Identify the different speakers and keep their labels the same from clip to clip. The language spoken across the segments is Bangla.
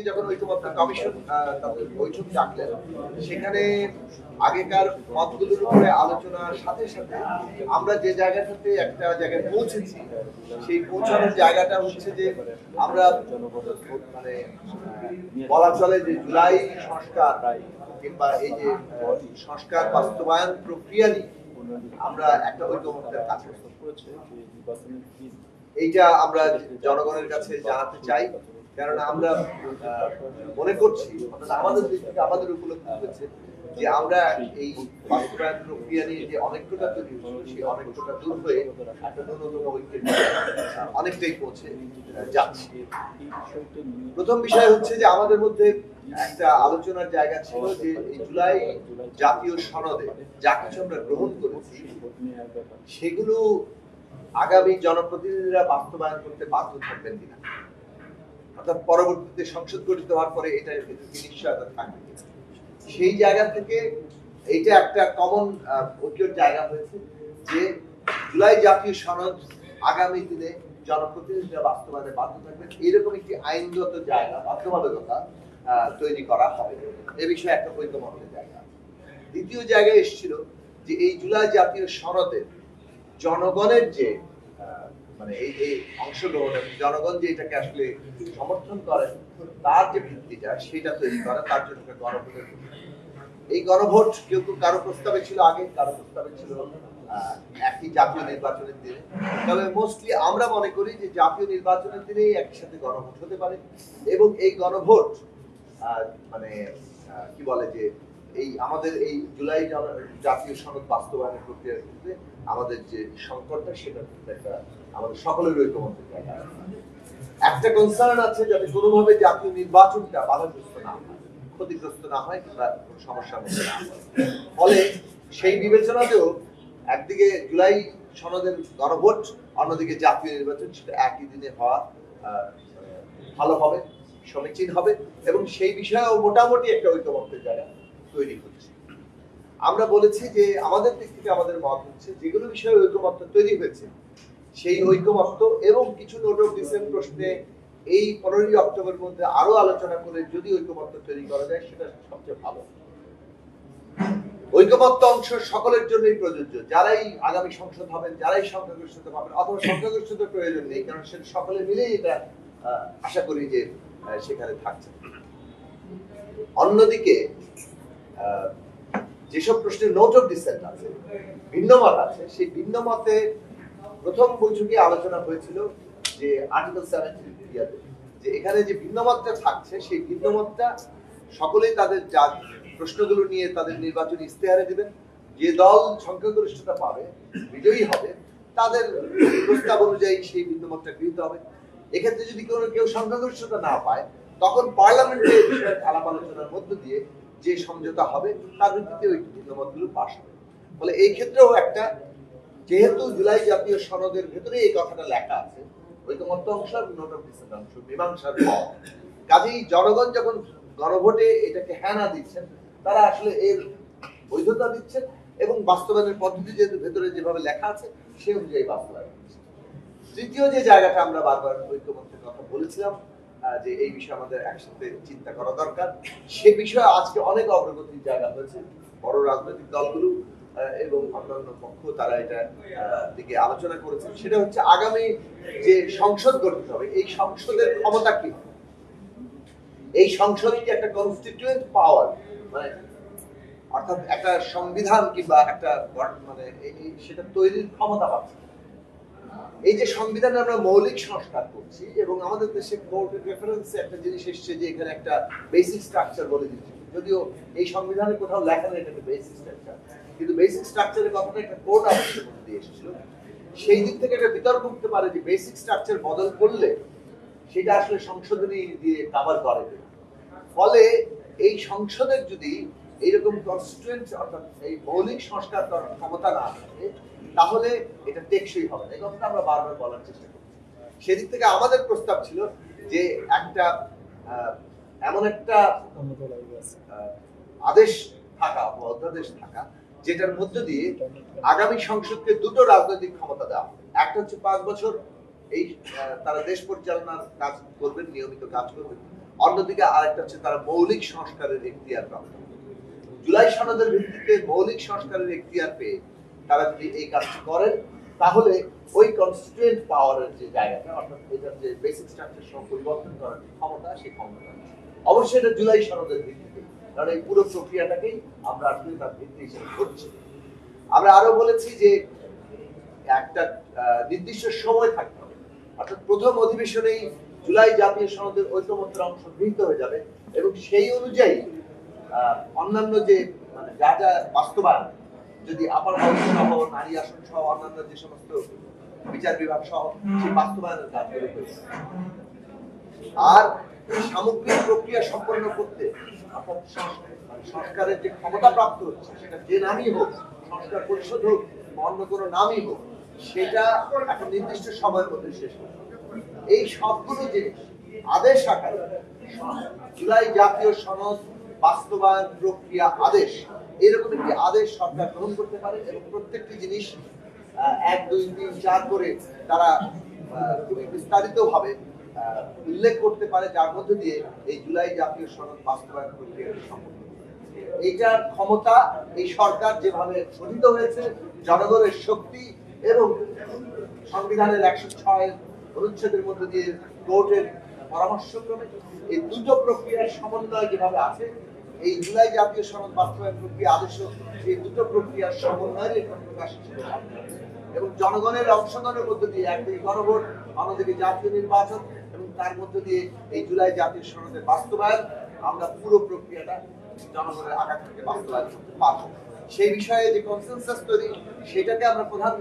Speaker 1: আজকে যখন ঐক্যমত্য কমিশন তাদের বৈঠক ডাকলেন, সেখানে আগেকার মতগুলোর উপরে আলোচনার সাথে সাথে আমরা যে জায়গাটাতে একটা জায়গায় পৌঁছেছি, সেই পৌঁছানোর জায়গাটা হচ্ছে যে আমরা মানে বলা চলে যে জুলাই সংস্কার কিংবা এই যে সংস্কার বাস্তবায়ন প্রক্রিয়া নিয়ে আমরা একটা ঐক্যমত্যের কাজ এইটা আমরা জনগণের কাছে জানাতে চাই। কেননা আমরা মনে করছি আমাদের দিক থেকে আমাদের উপলব্ধি হয়েছে যে আমরা এই বাস্তবায়ন প্রক্রিয়া নিয়ে যে অনেকটা তৈরি হয়েছিল সেই অনেকটা দূর হয়ে একটা ন্যূনতম ঐক্যের অনেকটাই পৌঁছে যাচ্ছি। প্রথম বিষয় হচ্ছে যে আমাদের মধ্যে একটা আলোচনার জায়গা ছিল যে এই জুলাই জাতীয় সনদে যা কিছু আমরা গ্রহণ করেছি, সেগুলো আগামী জনপ্রতিনিধিরা বাস্তবায়ন করতে বাধ্য থাকবেন কিনা? অর্থাৎ পরবর্তীতে সংসদ গঠিত হওয়ার পরে এটা নিশ্চয়তা থাকবে সেই জায়গা থেকে এইটা একটা কমন ঐক্যের জায়গা হয়েছে যে জুলাই জাতীয় সনদ আগামী দিনে জনপ্রতিনিধিরা বাস্তবায়নে বাধ্য থাকবেন। এরকম একটি আইনগত জায়গা, বাধ্যবাধকতা তৈরি করা হবে এ বিষয়ে একটা ঐক্যমতের জায়গা। দ্বিতীয় জায়গায় এসেছিল যে এই জুলাই জাতীয় সনদে জনগণের যে মানে এই এই অংশগ্রহণ এবং জনগণ যে এটাকে আসলে সমর্থন করেন তার যে ভিত্তিটা সেটা তৈরি করা, তার জন্য গণভোটের এই গণভোট কারও প্রস্তাবে ছিল আগে, কারও প্রস্তাবে ছিল একই জাতীয় নির্বাচনের দিনে। তবে মোস্টলি আমরা মনে করি যে জাতীয় নির্বাচনের দিনেই একই সাথে গণভোট হতে পারে এবং এই গণভোট মানে কি বলে যে এই আমাদের এই জুলাই জাতীয় সনদ বাস্তবায়নের প্রক্রিয়ার ক্ষেত্রে আমাদের যে সংকটটা সেটা একটা আমাদের সকলের জায়গা একটা কনসার্ন আছে যাতে কোনোভাবে জাতীয় নির্বাচনটা বাধাগ্রস্ত না হয়, ক্ষতিগ্রস্ত না হয় কিংবা কোনো সমস্যার মধ্যে না হয়। ফলে সেই বিবেচনাতেও একদিকে জুলাই সনদের গণভোট অন্যদিকে জাতীয় নির্বাচন, সেটা একই দিনে হওয়া ভালো হবে, সমীচীন হবে এবং সেই বিষয়েও মোটামুটি একটা ঐক্যমত্যের জায়গা তৈরি হচ্ছে। আমরা বলেছি যে আমাদের দিক থেকে আমাদের মত হচ্ছে যেগুলো বিষয়ে ঐক্যমত্য তৈরি হয়েছে সেই ঐক্যমত্য এবং কিছু নোট অফ ডিসেন্ট প্রশ্নে এই পনেরোই অক্টোবর মধ্যে আরও আলোচনা করে যদি ঐক্যমত্য তৈরি করা যায়, সেটা সবচেয়ে ভালো। ঐক্যমত্য অংশ সকলের জন্যই প্রযোজ্য। যারাই আগামী সংসদ হবেন, যারাই সংখ্যাগরিষ্ঠতা পাবেন, অথবা সংখ্যাগরিষ্ঠতার প্রয়োজন নেই, কারণ সে সকলে মিলেই এটা আশা করি যে সেখানে থাকছে। অন্যদিকে যেসব প্রশ্নে নোট অফ ডিসেন্ট আছে ভিন্ন মত আছে, সেই ভিন্নমতে প্রথম বৈঠকে আলোচনা হয়েছিল যে আর্টিকেল সেভেন্টিন যে এখানে যে ভিন্নমতটা থাকছে, সেই ভিন্নমতটা সকলেই তাদের যা প্রশ্নগুলো নিয়ে তাদের নির্বাচনী ইস্তেহারে দিবেন। যে দল সংখ্যাগরিষ্ঠতা পাবে, বিজয়ী হবে, তাদের প্রস্তাব অনুযায়ী সেই ভিন্নমতটা গৃহীত হবে। এক্ষেত্রে যদি কোনো কেউ সংখ্যাগরিষ্ঠতা না পায়, তখন পার্লামেন্টে আলাপ আলোচনার মধ্য দিয়ে যে সমঝোতা হবে, তার ভিত্তিতে ওই ভিন্নমতগুলো পাশ হবে। ফলে এই ক্ষেত্রেও একটা যেহেতু জুলাই জাতীয় সনদের ভেতরে এই কথাটা লেখা আছে ঐকমত্য অংশ আর নোট অফ ডিসেন্ট অংশ মীমাংসার কাজেই জনগণ যখন গণভোটে এটাকে হ্যাঁ না দিচ্ছেন, তারা আসলে এর বৈধতা দিচ্ছেন এবং বাস্তবায়নের পদ্ধতি যেহেতু ভেতরে যেভাবে লেখা আছে, সে অনুযায়ী বাস্তবায়ন তৃতীয় যে জায়গাটা আমরা বারবার ঐক্যমত্যের কথা বলেছিলাম যে এই বিষয়ে আমাদের একসাথে চিন্তা করা দরকার, সে বিষয়ে আজকে অনেক অগ্রগতির জায়গা হয়েছে। বড় রাজনৈতিক দলগুলো এবং অন্যান্য পক্ষ তারা এটা দিকে আলোচনা করেছেন। সেটা হচ্ছে আগামী যে সংসদ গঠিত হবে, এই সংসদের ক্ষমতা কি? এই সংসদ কি একটা কনস্টিটিউয়েন্ট পাওয়ার মানে অর্থাৎ একটা সংবিধান কিংবা একটা মানে সেটা তৈরির ক্ষমতা পাচ্ছে এই যে সংবিধানে আমরা মৌলিক সংস্কার করছি এবং আমাদের দেশে কোর্টের রেফারেন্সে একটা জিনিস এসছে যে এখানে একটা বেসিক স্ট্রাকচার বলে দিচ্ছে। যদিও এই সংবিধানে কোথাও লেখা নেই এটা বেসিক স্ট্রাকচার কিন্তু বেসিক স্ট্রাকচারের কথাটা একটা কোর্ট আমাদের মধ্যে দিয়ে এসেছিল। সেই দিক থেকে একটা বিতর্ক উঠতে পারে যে বেসিক স্ট্রাকচার বদল করলে সেটা আসলে সংশোধনী দিয়ে কাভার করে ফলে এই সংসদের যদি এইরকম কনস্টিটুয়েন্ট অর্থাৎ এই মৌলিক সংস্কার করার ক্ষমতা না থাকে, তাহলে এটা টেকসই হবে না। এই কথাটা আমরা বারবার বলার চেষ্টা করছি। সেদিক থেকে আমাদের প্রস্তাব ছিল যে একটা এমন একটা আদেশ থাকা, অধ্যাদেশ থাকা, যেটার মধ্য দিয়ে আগামী সংসদকে দুটো রাজনৈতিক ক্ষমতা দেওয়া একটা হচ্ছে পাঁচ বছর এই তারা দেশ পরিচালনার কাজ করবেন, নিয়মিত কাজ করবেন। অন্যদিকে আরেকটা হচ্ছে তারা মৌলিক সংস্কারের এখতিয়ার প্রাপ্ত জুলাই সনদের ভিত্তিতে মৌলিক সংস্কারের এখতিয়ার পেয়ে তারা যদি এই কাজটি করেন, তাহলে ওই কনস্টিটুয়েন্ট পাওয়ারের যে জায়গাটা, অর্থাৎ এটার যে বেসিক স্ট্রাকচার সহ পরিবর্তন করার ক্ষমতা, সেই ক্ষমতা অবশ্যই এটা জুলাই সনদের ভিত্তিতে কারণ এই পুরো প্রক্রিয়াটাকেই আমরা আসলে তার ভিত্তি হিসেবে করছি। আমরা আরও বলেছি যে একটা নির্দিষ্ট সময় থাকতে হবে। অর্থাৎ প্রথম অধিবেশনেই জুলাই জাতীয় সনদের ঐক্যমত্যের অংশ গৃহীত হয়ে যাবে এবং সেই অনুযায়ী অন্যান্য যে মানে যা যা বাস্তবায়ন, যদি আপার হাউস সহ, নারী আসন সহ, অন্যান্য যে সমস্ত বিচার বিভাগ সহ, সেই বাস্তবায়নের কাজগুলো আর এই সামগ্রিক প্রক্রিয়া সম্পন্ন করতে মানে সংস্কারের যে ক্ষমতা প্রাপ্ত হচ্ছে, সেটা যে নামই হোক, সংস্কার পরিষদ হোক অন্য কোনো নামই হোক, সেটা একটা নির্দিষ্ট সময়ের মধ্যে শেষ হবে এই সবগুলো জিনিস আদেশ আকারে, জুলাই জাতীয় সনদ বাস্তবায়ন প্রক্রিয়া আদেশ, এরকম একটি আদেশ সরকার গ্রহণ করতে পারে এবং প্রত্যেকটি জিনিস এক, দুই, তিন, চার করে তারা খুবই বিস্তারিত ভাবে উল্লেখ করতে পারে, যার মধ্যে দিয়ে এই জুলাই জাতীয় সনদ বাস্তবায়ন প্রক্রিয়াটি সম্পন্ন এইটার ক্ষমতা এই সরকার যেভাবে গঠিত হয়েছে, জনগণের শক্তি এবং সংবিধানের একশো ছয় অনুচ্ছেদের মধ্যে দিয়ে কোর্টের পরামর্শক্রমে এই দুটো প্রক্রিয়ার সমন্বয় যেভাবে আছে, এই জুলাই জাতীয় সনদ বাস্তবায়ন প্রক্রিয়া আদেশ এই দুটো প্রক্রিয়ার সমন্বয়ের একটা প্রকাশ এবং জনগণের অংশগ্রহণের মধ্য দিয়ে একদিকে গণভোট, অন্যদিকে জাতীয় নির্বাচন তার মধ্য দিয়ে এই জুলাই জাতীয় সনদের বাস্তবায়ন আমরা পুরো প্রক্রিয়াটা জনগণের আকাঙ্ক্ষাকে বাস্তবায়ন করতে পারব। সেই বিষয়ে যে কনসেনসাস তৈরি, সেটাকে আমরা প্রধান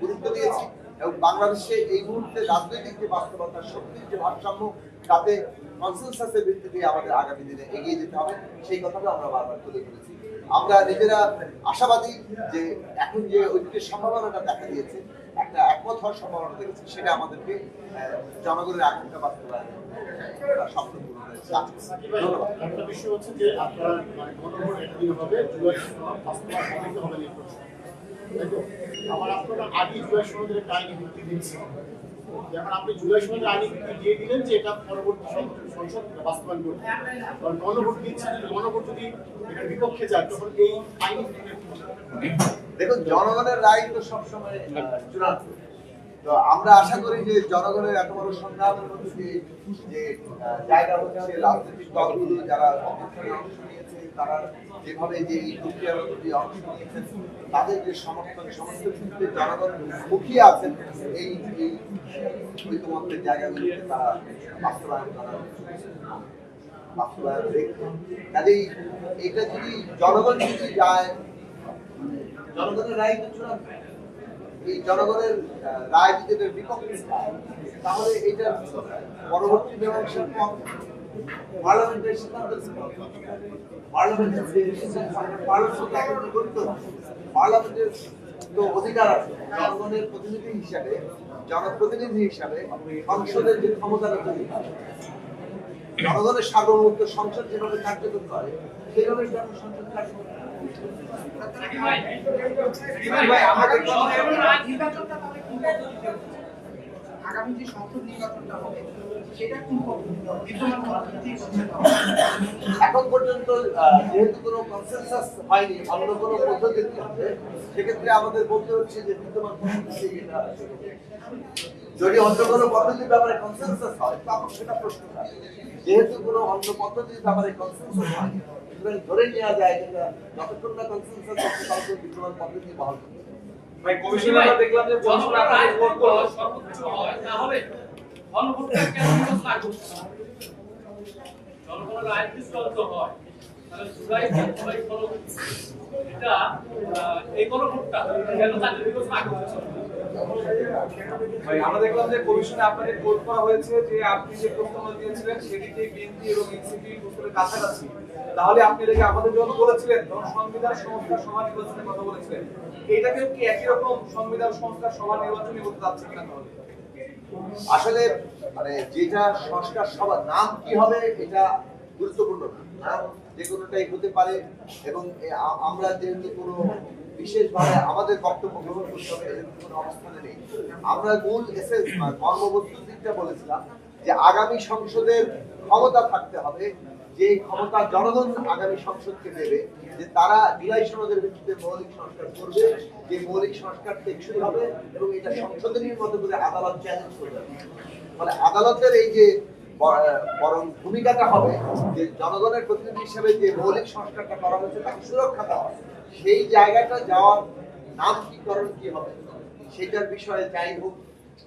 Speaker 1: গুরুত্ব দিয়েছি এবং বাংলাদেশে এই মুহূর্তে রাজনৈতিক যে বাস্তবতা, শক্তির যে ভারসাম্য, তাতে কনসেনসাসের ভিত্তিতে আমাদের আগামী দিনে এগিয়ে যেতে হবে, সেই কথাটা আমরা বারবার তুলে ধরেছি। আমরা নিজেরা আশাবাদী যে এখন যে ঐক্যের সম্ভাবনাটা দেখা দিয়েছে একটা একমত হওয়ার সম্ভাবনা দেখেছি, সেটা আমাদেরকে জনগণের আকাঙ্ক্ষা বাস্তবায়নে
Speaker 2: একটা বিষয় হচ্ছে যে আপনার মানে যেমন আপনি দিয়ে দিলেন যে এটা পরবর্তী যদি এটার বিপক্ষে যায়, তখন এই আইনি?
Speaker 1: দেখুন, জনগণের রায় তো সবসময় চূড়ান্ত। তো আমরা আশা করি যে জনগণের এত বড় সংগ্রামের মধ্যে যে জায়গা হচ্ছে, রাজনৈতিক দলগুলো যারা অভ্যুত্থানে অংশ নিয়েছে, তারা যেভাবে যে এই প্রক্রিয়ার দিয়ে অংশ নিয়েছেন তাদের যে সমর্থন, সমস্ত ক্ষেত্রে জনগণ মুখিয়ে আছেন, এই এই ঐকমত্যের জায়গাগুলোতে তারা বাস্তবায়ন করার বাস্তবায়ন দেখবে কাজেই এটা যদি জনগণ যদি যায় জনগণের রায় তো চূড়ান্ত এই জনগণের রায় যদি এটার বিপক্ষে তাহলে এটা পরবর্তী মীমাংসার পর পার্লামেন্টের সিদ্ধান্ত পার্লামেন্টের করতে হবে। পার্লামেন্টের তো অধিকার আছে জনগণের প্রতিনিধি হিসাবে, জনপ্রতিনিধি হিসাবে সংসদের যে ক্ষমতাটা তৈরি জনগণের সার্বভৌমত্ব সংসদ যেভাবে কার্যকর করে সেইভাবে সংসদ কার্যকর করে। এখন পর্যন্ত যেহেতু কোনো হয়নি অন্য কোনো সেক্ষেত্রে আমাদের বলতে হচ্ছে যে বিদ্যমান যদি অন্য কোনো পদ্ধতির ব্যাপারে কনসেনসাস হয়, তখন সেটা প্রশ্ন যেহেতু কোনো অন্য পদ্ধতির ব্যাপারে কনসেনসাস হয় সুতরাং ধরে নেওয়া যায় যেটা যতক্ষণ না কনসেনসাস হচ্ছে ততক্ষণ বিদ্যমান পদ্ধতি বহাল থাকবে।
Speaker 3: ভাই কমিশনে আমরা দেখলাম যে বলছিল করে ভোট করল।
Speaker 4: সর্বোচ্চ হয় তাহলে গণভোটটা কেন না করছে জনগণের আইন দৃষ্টান্ত হয়। তাহলে
Speaker 3: আপনি দেখে আমাদের যখন বলেছিলেন সংবিধান সংস্কার সভা নির্বাচনের কথা বলেছিলেন। এইটাকেও কি একই রকম সংবিধান সংস্কার সভা নির্বাচনই হতে যাচ্ছে কিনা তাহলে?
Speaker 1: আসলে মানে যেটা সংস্কার সভা নাম কি হবে, এটা গুরুত্বপূর্ণ না। নাম যে কোনোটাই হতে পারে এবং আমরা যেহেতু কোনো বিশেষভাবে আমাদের বক্তব্য গ্রহণ করতে হবে এরকম কোনো অবস্থানে নেই। আমরা মূল এসেন্স কর্মবস্তুর দিকটা বলেছিলাম যে আগামী সংসদের ক্ষমতা থাকতে হবে যে ক্ষমতা জনগণ আগামী সংসদকে দেবে, যে তারা জুলাই সনদের ভিত্তিতে মৌলিক সংস্কার করবে, যে মৌলিক সংস্কার টেকসই হবে এবং এটা সংশোধনীর মতো করে আদালত চ্যালেঞ্জ করবে। মানে আদালতের এই যে বরং ভূমিকাটা হবে যে জনগণের প্রতিনিধি হিসেবে যে মৌলিক সংস্কারটা করা হয়েছে তাকে সুরক্ষা দেওয়া। সেই জায়গাটা যাওয়ার নামকীকরণ কি হবে? সেটার বিষয়ে যাই হোক,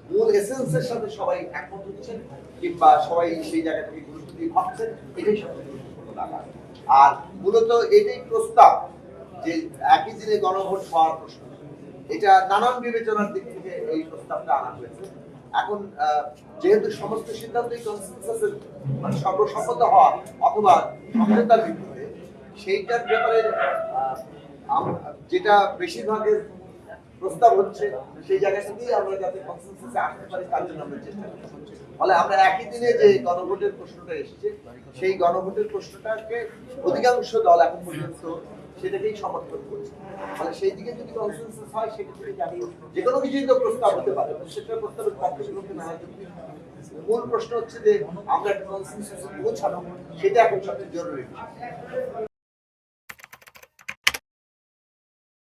Speaker 1: মূল এসেন্সের সাথে সবাই একমত হচ্ছেন কিংবা সবাই সেই জায়গাটাকে গুরুত্ব দিয়ে ভাবছেন, এটাই সবচেয়ে গুরুত্বপূর্ণ আর মূলত এটাই প্রস্তাব যে একই দিনে গণভোট হওয়ার প্রশ্ন। এটা নানান বিবেচনার দিক থেকে এই প্রস্তাবটা আনা হয়েছে। এখন যেহেতু সমস্ত সিদ্ধান্তই কনসেনসাসের মানে সর্বসম্মত হওয়া সেইটার ব্যাপারে যেটা বেশিরভাগের প্রস্তাব হচ্ছে, সেই জায়গা থেকেই আমরা যাতে কনসেনসাসে আসতে পারি, তার জন্য আমরা চেষ্টা করছি। ফলে আমরা একই দিনে যে গণভোটের প্রশ্নটা এসেছে, সেই গণভোটের প্রশ্নটাকে অধিকাংশ দল এখন পর্যন্ত সেটাকেই সমর্থন করছে। তাহলে সেই দিকে যদি কনসেন্সাস হয় সেক্ষেত্রে জানি যে কোনো কিছুই তো প্রস্তাব হতে পারে। সেটা প্রস্তাবের বিপক্ষে না মূল প্রশ্ন হচ্ছে যে, আমরা কনসেনসাসে পৌঁছানো? সেটা এখন সবচেয়ে জরুরি।